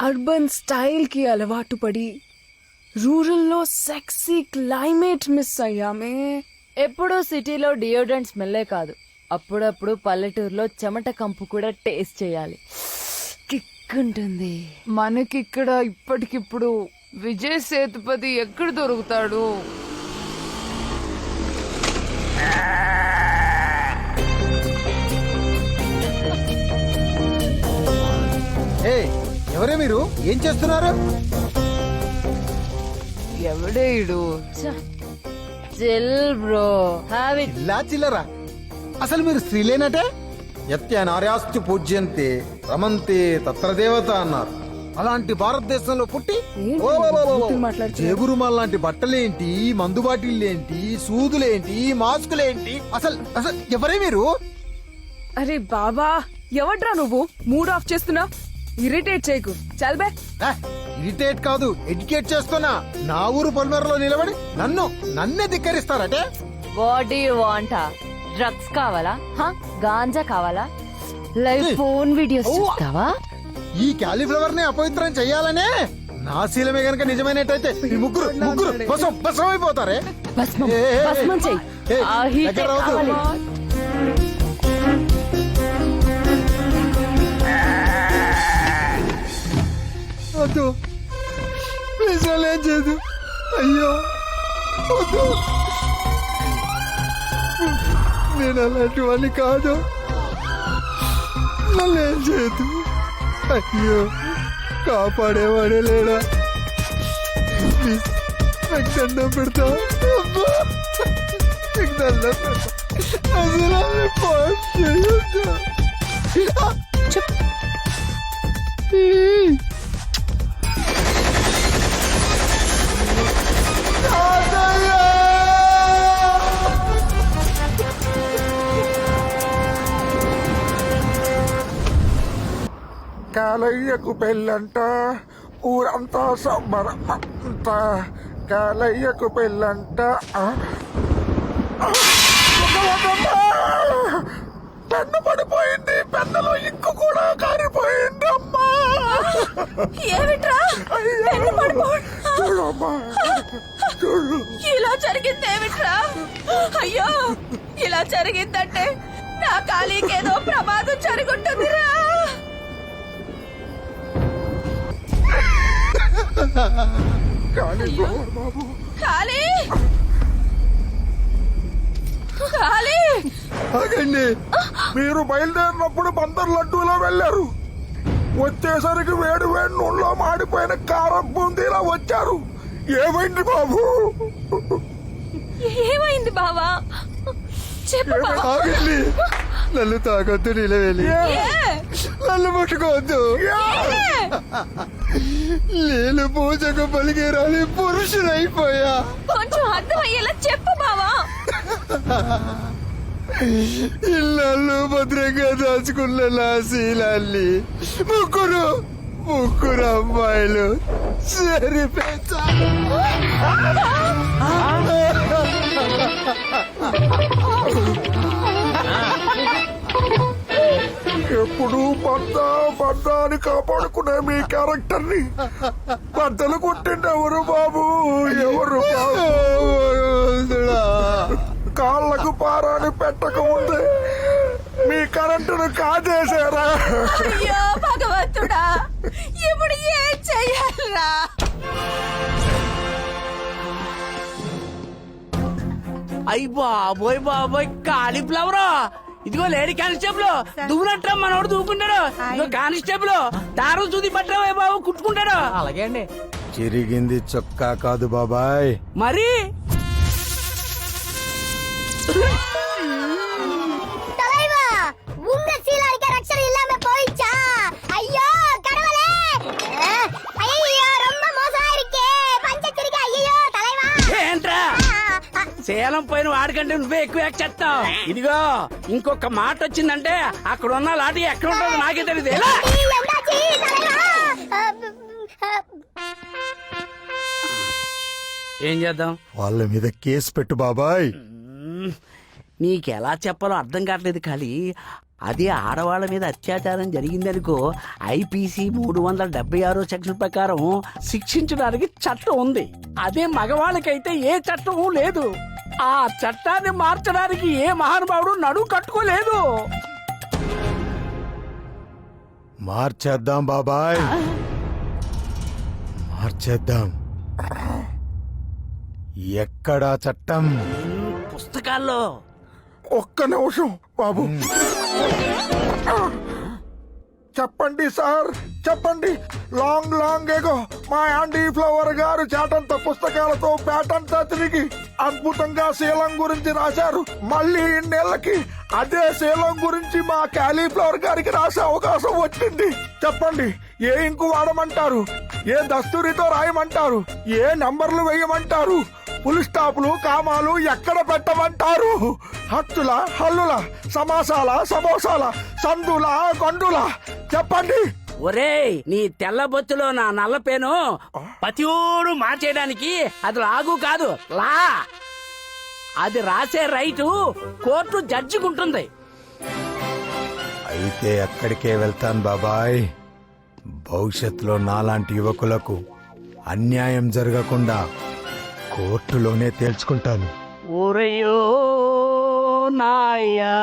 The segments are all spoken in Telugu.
అర్బన్ స్టైల్కి అలవాటు పడి రూరల్లో సెక్సీ క్లైమేట్ మిస్ అయ్యామే. ఎప్పుడూ సిటీలో డియోడ్రెంట్ స్మెల్లే కాదు. అప్పుడప్పుడు పల్లెటూరులో చెమట కంపు కూడా టేస్ట్ చేయాలి. కిక్ ఉంటుంది. మనకిక్కడ ఇప్పటికిప్పుడు విజయ్ సేతుపతి ఎక్కడ దొరుకుతాడు? ఎవరే మీరు? ఏం చేస్తున్నారు? ఎవడే ఇడు? Chill bro. హ్యావ్ ఇట్ ఇలా చిల్లరా? అసలు మీరు స్త్రీలేనటే? యత్య నార్యాస్తి పూజ్యంతే రమంతే తత్ర దేవత అన్నారు. అలాంటి భారతదేశంలో పుట్టి? జేబురుమాల్ లాంటి బట్టలేంటి మందు బాటిళ్ళేంటి సూదులేంటి మాస్కులేంటి? అసలు అసలు ఎవరే మీరు? అరే బాబా ఎవడ్రా నువ్వు? మూడ్ ఆఫ్ చేస్తున్నా? ఇరిటేట్ చేయకు. చల్బే ఇరిటేట్ కాదు ఎడ్యుకేట్ చేస్తున్నా. నా ఊరు పొలిమేరలో నిలబడి నన్ను నన్నే ధిక్కరిస్తారటే? What you want? డ్రగ్స్ కావాలా? హ? గాంజా కావాలా? లైవ్. Phone videos. చూస్తావా? ఈ క్యాలీఫ్లవర్ని అపవిత్రం చెయ్యాలనే నా శీలమే గనక నిజమైనట్టయితే ఈ ముగ్గురు ముగ్గురు బసం బసం అయిపోతారే భస్మం. భస్మం చెయ్యి. వద్దు. ప్లీజ్ వాళ్ళు ఏం చేయదు అయ్యో వద్దు. నేను అలాంటి వాడిని కాదు. నన్ను ఏం చేయదు అయ్యో కాపాడేవాడే లేడా? నాకు దండం పెడతా. నీకు దండం పెడతా. అసలు ఆమె పాడు చేయొద్దు. కాలయ్యకు పెళ్ళంట. ఊరంతా సంబరం అంట కాలయ్యకు పెళ్ళంట! పెన్ను పడిపోయింది. పెన్నులో ఇంకు కూడా కారిపోయింది అమ్మా. ఏమిట్రా? చూడమ్మా చూడు ఇలా జరిగిందేమిట్రా అయ్యో ఇలా జరిగిందంటే నా కాళీకేదో ప్రమాదం జరుగుంటుందిరా. బాబు. ఆగండి. మీరు బయలుదేరినప్పుడు బందర్ లడ్డూలో వెళ్ళారు. వచ్చేసరికి వేడి వేడి నూనెలో మాడిపోయిన కారం బూందీలా వచ్చారు. ఏమైంది బాబు? ఏమైంది బావా? బావా. ఆగండి. నన్ను తాగొద్దు నిలవేలి? నన్ను ముట్టుకోవద్దు. నేను పూజకు పలికేరాని పురుషుడైపోయా. కొంచెం అర్థమయ్యేలా చెప్పు బావా. ఇళ్ళు భద్రంగా దాచుకున్న నా శీలాన్ని ముగ్గురు ముగ్గురు అమ్మాయిలు సరిపెట్టా ఎప్పుడు బద్ద బద్ద అని కాపాడుకునే మీ క్యారెక్టర్ని బద్దలు కొట్టింది ఎవరు బాబు? ఎవరు బాబు? కాళ్ళకు పారాని పెట్టక ముందే మీ కరెంటును కాజేశారా? అయ్యో భగవంతుడా ఇప్పుడు ఏం చెయ్యాలరా? అయ్యి బాబోయ్ బాబోయ్ కాలీఫ్లవర్? ఇదిగో లేడీ కానిస్టేబుల్ దువ్వునట్రా మనోడు దూకుంటాడు ఇదిగో కానిస్టేబుల్ దారం చూది పట్టరా బాబు కుట్టుకుంటాడు. అలాగే అండి. చిరిగింది చొక్కా కాదు బాబాయ్. మరి? సేలం పైన వాడికంటే నువ్వే ఎక్కువ యాక్ట్ చేస్తావు. ఇదిగో ఇంకొక మాట వచ్చిందంటే అక్కడ ఉన్న లాటి ఎక్కడ ఉంటుందో నాకే తెలియదు ఏం చేద్దాం? వాళ్ళ మీద కేసు పెట్టు బాబాయ్. నీకెలా చెప్పాలో అర్థం కావట్లేదు కానీ అదే ఆడవాళ్ళ మీద అత్యాచారం జరిగిందనుకో ఐపీసీ మూడు వందల డెబ్బై ఆరో సెక్షన్ ప్రకారం శిక్షించడానికి చట్టం ఉంది. అదే మగవాళ్ళకైతే ఏ చట్టం లేదు. ఆ చట్టాన్ని మార్చడానికి ఏ మహానుభావుడు నడుం కట్టుకోలేదు. మార్చేద్దాం బాబాయ్. మార్చేద్దాం. ఎక్కడా చట్టం? పుస్తకాల్లో. ఒక్క నిమిషం బాబు. చెప్పండి సార్. చెప్పండి. లాంగ్ లాంగ్ ఏగో మా యాండీ ఫ్లవర్ గారు చేటంత పుస్తకాలతో పేటంతా తిరిగి అద్భుతంగా శీలం గురించి రాశారు. మళ్ళీ ఇన్నేళ్ళకి అదే శీలం గురించి మా క్యాలీఫ్లవర్ గారికి రాసే అవకాశం వచ్చింది. చెప్పండి ఏ ఇంకు వాడమంటారు? ఏ దస్తూరితో రాయమంటారు? ఏ నంబర్లు వేయమంటారు? పులి స్టాపులు కామాలు ఎక్కడ పెట్టమంటారు? హత్తుల హల్లుల సమాసాల సమోసాల సందుల గొండుల. చెప్పండి. ఒరేయ్ నీ తెల్ల బొత్తులో నా నల్ల పేను పతియోడు మార్చేయడానికి అది లాగు కాదు. లా. అది రాసే రైటు కోర్టు జడ్జికుంటుంది. అయితే అక్కడికే వెళ్తాను బాబాయ్? భవిష్యత్తులో నాలాంటి యువకులకు అన్యాయం జరగకుండా కోర్టులోనే తేల్చుకుంటాను. ఒరయో నాయా.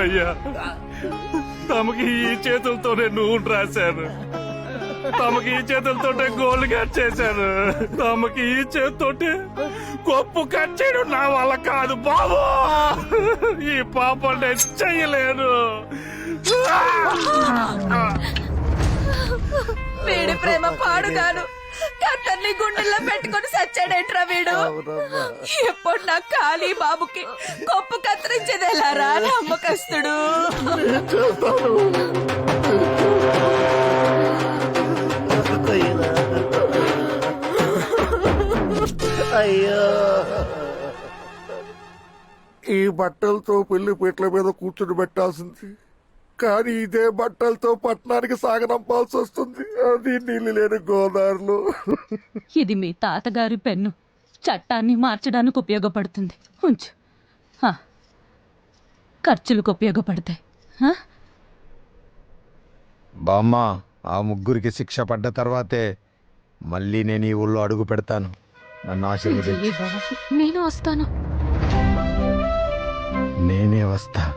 అయ్యా తమకి ఈ చేతులతోనే నూనె రాశాను. తమకి ఈ చేతులతోటే గోల్డ్ కట్ చేశాను. తమకి ఈ చేతితోటే గొప్ప కట్ చేయడం నా వల్ల కాదు బాబు. ఈ పాప నేను చెయ్యలేను వీడి ప్రేమ పాడుగాను. కత్తర్ని గుండెల్లో పెట్టుకొని సచ్చాడేట్రా వీడు? ఎప్పుడు నా ఖాళీ బాబుకి గొప్ప కత్తిరించేది ఎలారా నమ్మకస్తుడు? ఈ బట్టలతో పెళ్ళి పీటల మీద కూర్చుని పెట్టాల్సింది కానీ ఇదే బట్టలతో పట్టణానికి సాగనంపాల్సి వస్తుంది. అది నీళ్ళు లేని గోదావరిలో ఇది మీ తాతగారి పెన్ను. చట్టాన్ని మార్చడానికి ఉపయోగపడుతుంది. ఉంచు. హా. ఖర్చులకు ఉపయోగపడతాయి. హా? బామ్మ ఆ ముగ్గురికి శిక్ష పడ్డ తర్వాతే మళ్ళీ నేను ఈ ఊళ్ళో అడుగు పెడతాను. నన్ను ఆశీర్వదించు. నేను వస్తాను. నేనే వస్తా.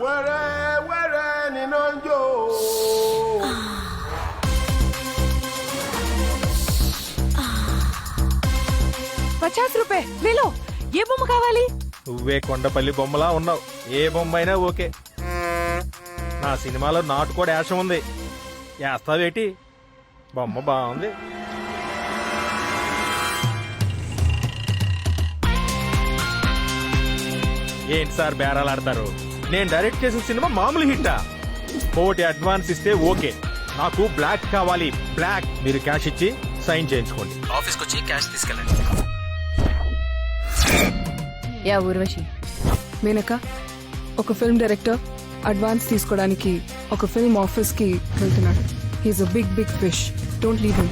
Wẹ́rẹ́ wẹ́rẹ́ nínú ń jó. పచాస్ రూపాయ లేలో ఏ బొమ్మ కావాలి నువ్వే కొండపల్లి బొమ్మలా ఉన్నావు. ఏ బొమ్మ అయినా ఓకే. నా సినిమాలో నాటు కూడా యాసం ఉంది. వేస్తావేటి? బొమ్మ బాగుంది. ఏంటి సార్ బేరాలు ఆడతారు? నేను డైరెక్ట్ చేసిన సినిమా మామూలు హిట్టా? కోటి అడ్వాన్స్ ఇస్తే ఓకే. నాకు బ్లాక్ కావాలి. బ్లాక్. మీరు క్యాష్ ఇచ్చి సైన్ చేయించుకోండి. ఆఫీస్కి వచ్చి క్యాష్ తీసుకెళ్ళండి. యా ఊర్వశి. మేనక ఒక ఫిల్మ్ డైరెక్టర్ అడ్వాన్స్ తీసుకోవడానికి ఒక ఫిల్మ్ ఆఫీస్కి వెళ్తున్నాడు. He's a big big fish don't leave him